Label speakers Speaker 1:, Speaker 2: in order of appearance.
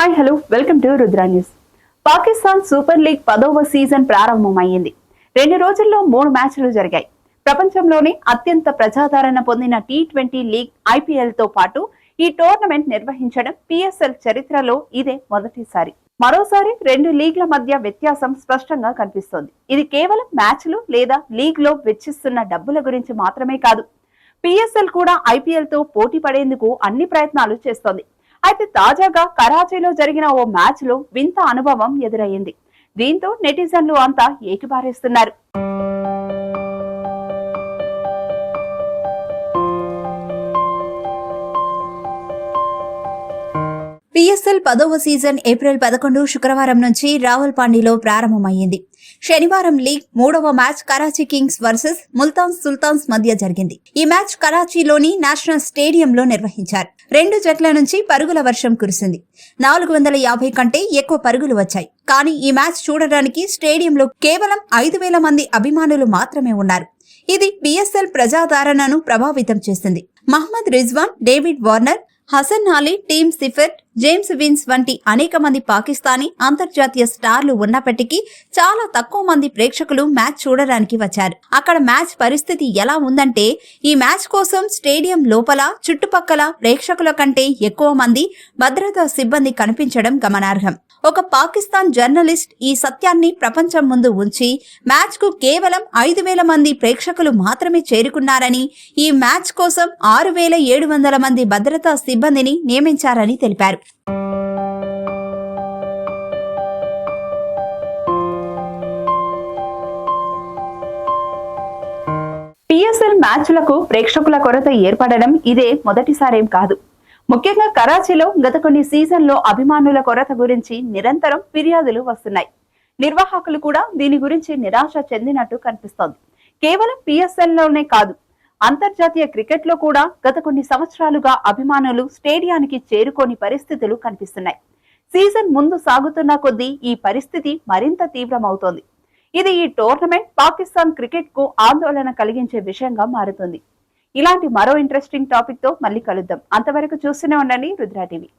Speaker 1: Hi hello welcome to Rudra news Pakistan super league పదవ season ప్రారంభమైంది. రెండు రోజుల్లో మూడు మ్యాచ్లు జరిగాయి. ప్రపంచంలోనే అత్యంత ప్రజాదరణ పొందిన టీ ట్వంటీ లీగ్ ఐపీఎల్తో పాటు ఈ టోర్నమెంట్ నిర్వహించడం పిఎస్ఎల్ చరిత్రలో ఇదే మొదటిసారి. మరోసారి రెండు లీగ్ల మధ్య వ్యత్యాసం స్పష్టంగా కనిపిస్తోంది. ఇది కేవలం మ్యాచ్లు లేదా లీగ్లో వెచ్చిస్తున్న డబ్బుల గురించి మాత్రమే కాదు. పిఎస్ఎల్ కూడా ఐపీఎల్తో పోటీ పడేందుకు అన్ని ప్రయత్నాలు చేస్తోంది. అయితే తాజాగా కరాచీలో జరిగిన ఓ మ్యాచ్లో వింత అనుభవం ఎదురయ్యింది. దీంతో నెటిజన్లు అంతా ఏకిపారేస్తున్నారు
Speaker 2: పిఎస్ఎల్ పదవ సీజన్ ఏప్రిల్ పదకొండు శుక్రవారం నుంచి రావల్పాండిలో ప్రారంభమైంది శనివారం లీగ్ మూడవ match Karachi kings versus Multan sultans మధ్య జరిగింది. ఈ మ్యాచ్ కరాచీలోని నేషనల్ స్టేడియంలో నిర్వహించారు. రెండు జట్ల నుంచి పరుగుల వర్షం కురిసింది. నాలుగు వందల యాభై కంటే ఎక్కువ పరుగులు వచ్చాయి. కానీ ఈ మ్యాచ్ చూడడానికి స్టేడియంలో కేవలం ఐదు వేల మంది అభిమానులు మాత్రమే ఉన్నారు. ఇది బిఎస్ఎల్ ప్రజాదరణను ప్రభావితం చేసింది. Mohammad Rizwan David Warner Hasan Ali Tim Seifert James Vince వంటి అనేక మంది పాకిస్తానీ అంతర్జాతీయ స్టార్లు ఉన్నప్పటికీ చాలా తక్కువ మంది ప్రేక్షకులు మ్యాచ్ చూడడానికి వచ్చారు. అక్కడ మ్యాచ్ పరిస్థితి ఎలా ఉందంటే ఈ మ్యాచ్ కోసం స్టేడియం లోపల చుట్టుపక్కల ప్రేక్షకుల కంటే ఎక్కువ మంది భద్రతా సిబ్బంది కనిపించడం గమనార్హం. ఒక పాకిస్తాన్ జర్నలిస్ట్ ఈ సత్యాన్ని ప్రపంచం ముందు ఉంచి మ్యాచ్కు కేవలం ఐదు వేల మంది ప్రేక్షకులు మాత్రమే చేరుకున్నారని ఈ మ్యాచ్ కోసం ఆరు వేల ఏడు వందల మంది భద్రతా సిబ్బందిని నియమించారని తెలిపారు.
Speaker 1: పిఎస్ఎల్ మ్యాచ్లకు ప్రేక్షకుల కొరత ఏర్పడడం ఇదే మొదటిసారేం కాదు. ముఖ్యంగా కరాచీలో గత కొన్ని సీజన్లో అభిమానుల కొరత గురించి నిరంతరం ఫిర్యాదులు వస్తున్నాయి. నిర్వాహకులు కూడా దీని గురించి నిరాశ చెందినట్టు కనిపిస్తోంది. కేవలం పిఎస్ఎల్లోనే కాదు అంతర్జాతీయ క్రికెట్లో కూడా గత కొన్ని సంవత్సరాలుగా అభిమానులు స్టేడియానికి చేరుకోని పరిస్థితులు కనిపిస్తున్నాయి. సీజన్ ముందు సాగుతున్న కొద్దీ ఈ పరిస్థితి మరింత తీవ్రమవుతోంది. ఇది ఈ టోర్నమెంట్ పాకిస్తాన్ క్రికెట్కు ఆందోళన కలిగించే విషయంగా మారుతుంది. ఇలాంటి మరో ఇంట్రెస్టింగ్ టాపిక్తో మళ్ళీ కలుద్దాం. అంతవరకు చూస్తూనే ఉండండి రుద్రా టీవీ.